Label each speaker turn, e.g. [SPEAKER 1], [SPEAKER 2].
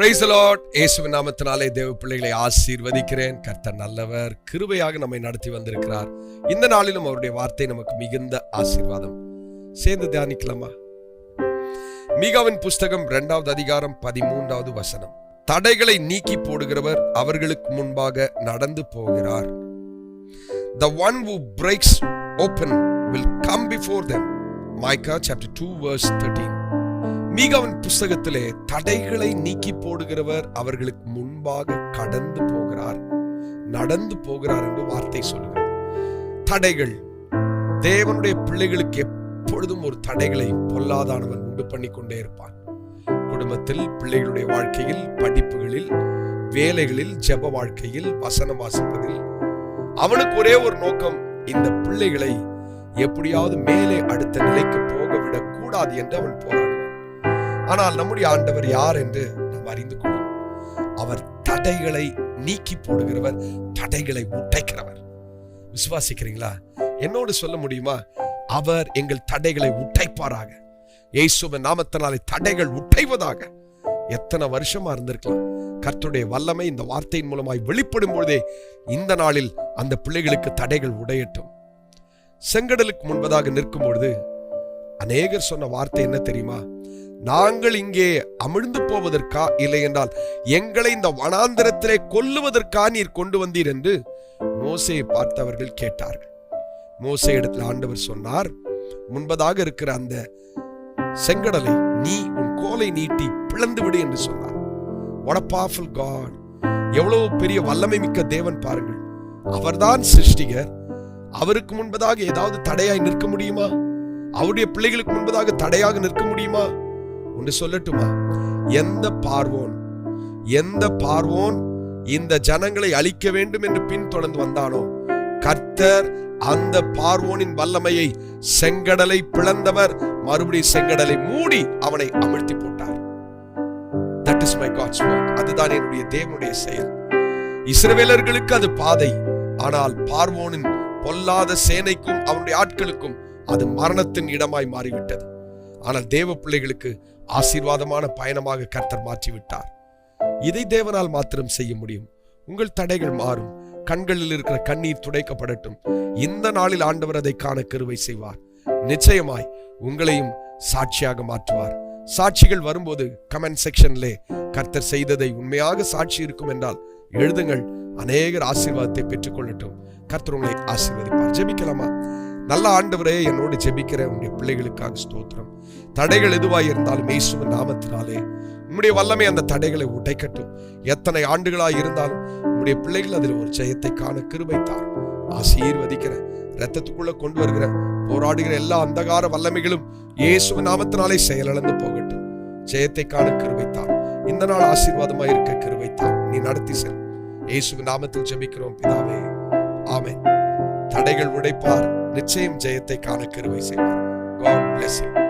[SPEAKER 1] Price Lord இயேசுவின் நாமத்தினாலே தேவ பிள்ளைகளை ஆசீர்வதிக்கிறேன். கர்த்தர் நல்லவர் கிருபையாக நம்மை நடத்தி வந்திருக்கிறார். இந்த நாளிலும் அவருடைய வார்த்தை நமக்கு மிகுந்த ஆசீர்வாதம். சேர்ந்து தியானிக்கலாமா? மிகாவின் புஸ்தகம் இரண்டாவது அதிகாரம் பதிமூன்றாவது வசனம். தடைகளை நீக்கி போடுகிறவர் அவர்களுக்கு முன்பாக நடந்து போகிறார். The one who breaks open will come before them. Micah chapter 2 verse 13. மீகாவின் புஸ்தகத்திலே தடைகளை நீக்கி போடுகிறவர் அவர்களுக்கு முன்பாக கடந்து போகிறார் நடந்து போகிறார் என்று வார்த்தை சொல்லுகிறது. தடைகள். தேவனுடைய பிள்ளைகளுக்கு எப்பொழுதும் ஒரு தடைகளை பொல்லாதானவன் உண்டு பண்ணி கொண்டே இருப்பான். குடும்பத்தில் பிள்ளைகளுடைய வாழ்க்கையில் படிப்புகளில் வேலைகளில் ஜப வாழ்க்கையில் வசனம் வாசிப்பதில் அவனுக்கு ஒரே ஒரு நோக்கம் இந்த பிள்ளைகளை எப்படியாவது மேலே அடுத்த நிலைக்கு போக விடக்கூடாது என்று அவன் போறான் ஆனால் நம்முடைய ஆண்டவர் யார் என்று நாம் அறிந்து கொள்ளும். அவர் தடைகளை நீக்கி போடுகிறவர் தடைகளை உடைக்கிறவர். விசுவாசிக்கிறீங்களா? என்னோடு சொல்ல முடியுமா? அவர் எங்கள் தடைகளை உடைப்பாராக. இயேசுவின் நாமத்தினாலே தடைகள் உடைவதாக. எத்தனை வருஷமா இருந்திருக்கலாம். கர்த்துடைய வல்லமை இந்த வார்த்தையின் மூலமாய் வெளிப்படும் பொழுதே இந்த நாளில் அந்த பிள்ளைகளுக்கு தடைகள் உடையட்டும். செங்கடலுக்கு முன்பதாக நிற்கும் பொழுது அநேகர் சொன்ன வார்த்தை என்ன தெரியுமா? நாங்கள் இங்கே அமிழ்ந்து போவதற்கா? இல்லை என்றால் எங்களை இந்த வனாந்திரத்திலே கொல்லுவதற்கா நீர் கொண்டு வந்தீர் என்று மோசையை பார்த்தவர்கள் கேட்டார்கள். மோசை இடத்துல ஆண்டவர் சொன்னார் முன்பதாக இருக்கிற அந்த செங்கடலை நீ உன் கோலை நீட்டி பிளந்து விடு என்று சொன்னார். What a எவ்வளவு பெரிய வல்லமை மிக்க தேவன் பாருங்கள். அவர்தான் சிருஷ்டிகர். அவருக்கு முன்பதாக ஏதாவது தடையாய் நிற்க முடியுமா? அவருடைய பிள்ளைகளுக்கு முன்பதாக தடையாக நிற்க முடியுமா? ஒன்று சொல்லட்டுமா? எந்த பார்வோன் எந்த பார்வோன் இந்த ஜனங்களை அழிக்க வேண்டும் என்று பின்தொடர்ந்து வந்தானோ? கர்த்தர் அந்த பார்வோனின் வல்லமையை செங்கடலை பிளந்தவர் மறுபடியும் செங்கடலை மூடி அவனை அமிழ்த்தி போட்டார். That is my God's work அதுதான் என்னுடைய தேவனுடைய செயல். இஸ்ரவேலர்களுக்கு அது பாதை. ஆனால் பார்வோனின் பொல்லாத சேனைக்கும் அவனுடைய ஆட்களுக்கும் அது மரணத்தின் இடமாய் மாறிவிட்டது. ஆனால் தேவ பிள்ளைகளுக்கு ஆசீர்வாதமான பயணமாக கர்த்தர் மாற்றிவிட்டார். இதை தேவனால் மாத்திரம் செய்ய முடியும். உங்கள் தடைகள் மாறும். கண்களில் இருக்கிற கண்ணீர் துடைக்கப்படட்டும். இந்த நாளில் ஆண்டவர் அதை காண கருவை செய்வார். நிச்சயமாய் உங்களையும் சாட்சியாக மாற்றுவார். சாட்சிகள் வரும்போது கமெண்ட் செக்ஷன்லே கர்த்தர் செய்ததை உண்மையாக சாட்சி இருக்கும் என்றால் எழுதுங்கள். அநேகர் ஆசீர்வாதத்தை பெற்றுக்கொள்ளட்டும். கர்த்தர் உங்களை ஆசீர்வதிப்பார். ஜெபிக்கலாமா? நல்ல ஆண்டவரே என்னோடு ஜெபிக்கிற உங்களுடைய பிள்ளைகளுக்காக ஸ்தோத்திரம். தடைகள் எதுவாக இருந்தாலும் இயேசுவின் நாமத்தினாலே உம்முடைய வல்லமை அந்த தடைகளை உடைக்கட்டும். எத்தனை ஆண்டுகளாக இருந்தாலும் உம்முடைய பிள்ளைகள் அதில் ஒரு ஜெயத்தை காண கிருபைத்தார் ஆசீர்வதிக்கிற ரத்தத்துக்குள்ள கொண்டு வருகிற போராடுகிற எல்லா அந்தகார வல்லமைகளும் இயேசு நாமத்தினாலே செயலிழந்து போகட்டும். ஜெயத்தை காண கிருபைத்தார் இந்த நாள் ஆசீர்வாதமா இருக்க கிருபைத்தார் நீ நடத்தி செல். இயேசு நாமத்தில் ஜெபிக்கிறோம் பிதாவே. ஆமேன். தடைகள் உடைப்பார். நிச்சயம் ஜெயத்தை காண கருவை செய்வார். God bless you